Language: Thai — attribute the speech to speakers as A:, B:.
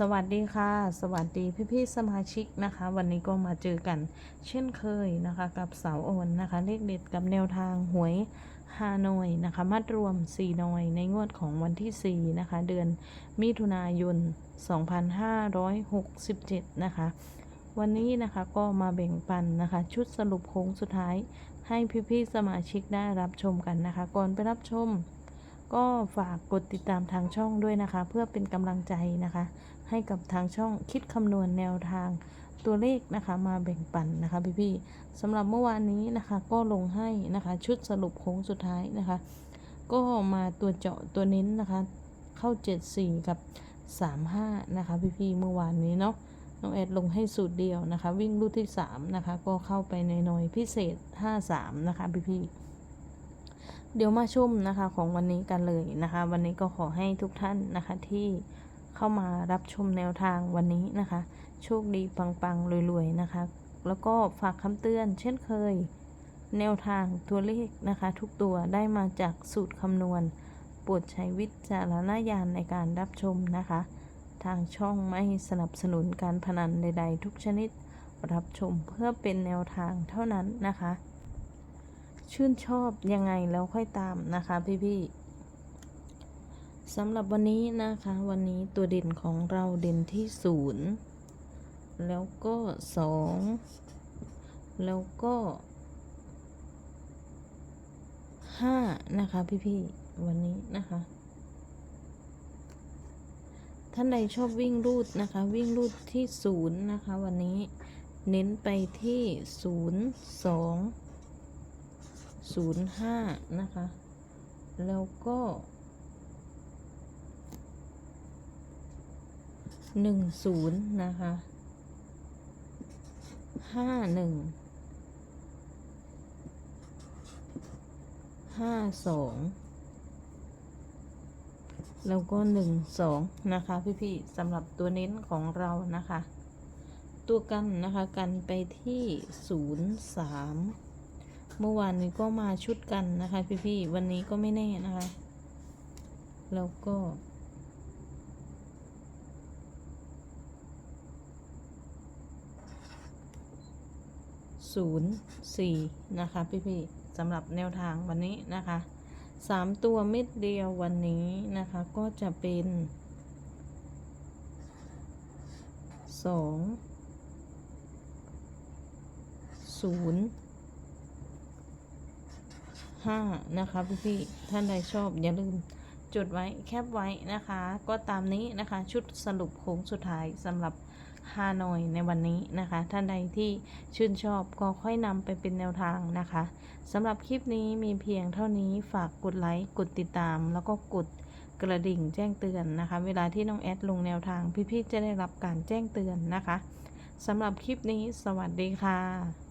A: สวัสดีค่ะ สวัสดีพี่ๆสมาชิกนะคะ วันนี้ก็มาเจอกัน เช่นเคยนะคะ กับเสาโอนนะคะ เลขเด็ดกับแนวทางหวยฮานอยนะคะ มัดรวม 4 หน่อยในงวดของวันที่ 4 นะคะ เดือนมิถุนายน 2567 นะคะ วันนี้นะคะก็มาแบ่งปันนะคะ ชุดสรุปโค้งสุดท้ายให้พี่ๆสมาชิกได้รับชมกันนะคะ ก่อนไปรับชม ก็ฝากกดติดตามทางช่องด้วยนะคะ เพื่อเป็นกำลังใจนะคะ ให้กับทางช่องคิดคำนวณแนวทางตัวเลขนะคะมาแบ่งปันนะคะพี่ๆสำหรับเมื่อวานนี้นะคะก็ลงให้นะคะ ชุดสรุปโค้งสุดท้ายนะคะ ก็มาตัวเจาะตัวเน้นนะคะ เข้า 74 กับ 35 นะคะ พี่ๆเมื่อวานนี้เนาะน้องแอดลงให้สูตรเดียวนะคะ วิ่งรูดที่ 3 นะคะ ก็เข้าไปในหน่วยพิเศษ 53 นะคะ พี่ๆ เดี๋ยวมาชมนะคะของวันนี้กันเลยนะคะ วันนี้ก็ขอให้ทุกท่านนะคะที่เข้ามารับชมแนวทางวันนี้นะคะ โชคดีปังๆรวยๆนะคะ แล้วก็ฝากคำเตือนเช่นเคย แนวทางตัวเลขนะคะ ทุกตัวได้มาจากสูตรคำนวณโปรดใช้วิจารณญาณในการรับชมนะคะ ทางช่องไม่สนับสนุนการพนันใด ๆ ทุกชนิดรับชมเพื่อเป็นแนวทางเท่านั้นนะคะ ชื่นชอบยังไงแล้วค่อยตามนะคะพี่ๆสำหรับวันนี้นะคะ วันนี้ตัวเด่นของเราเด่นที่ศูนย์แล้วก็สองแล้วก็ห้านะคะพี่ๆวันนี้นะคะท่านใดชอบวิ่งรูดนะคะ วิ่งรูดที่ศูนย์นะคะ วันนี้เน้นไปที่ศูนย์สอง ศูนย์ห้านะคะ แล้วก็หนึ่งศูนย์นะคะห้าหนึ่งห้าสองแล้วก็หนึ่งสองนะคะ พี่ๆสำหรับตัวเน้นของเรานะคะ ตัวกันนะคะ กันไปที่ศูนย์สาม เมื่อวานนี้ก็มาชุดกันนะคะพี่ๆวันนี้ก็ไม่แน่นะคะ แล้วก็ศูนย์สี่นะคะพี่ๆสำหรับแนวทางวันนี้นะคะสามตัวเม็ดเดียววันนี้นะคะก็จะเป็นสองศูนย์ ห้านะคะพี่พี่ๆท่านใดชอบอย่าลืมจดไว้แคปไว้นะคะ ก็ตามนี้นะคะ ชุดสรุปโค้งสุดท้ายสำหรับฮานอยในวันนี้นะคะ ท่านใดที่ชื่นชอบก็ค่อยนำไปเป็นแนวทางนะคะสำหรับคลิปนี้มีเพียงเท่านี้ฝากกดไลค์กดติดตาม แล้วก็กดกระดิ่งแจ้งเตือนนะคะ เวลาที่น้องแอดลงแนวทางพี่ๆจะได้รับการแจ้งเตือนนะคะสำหรับคลิปนี้สวัสดีค่ะ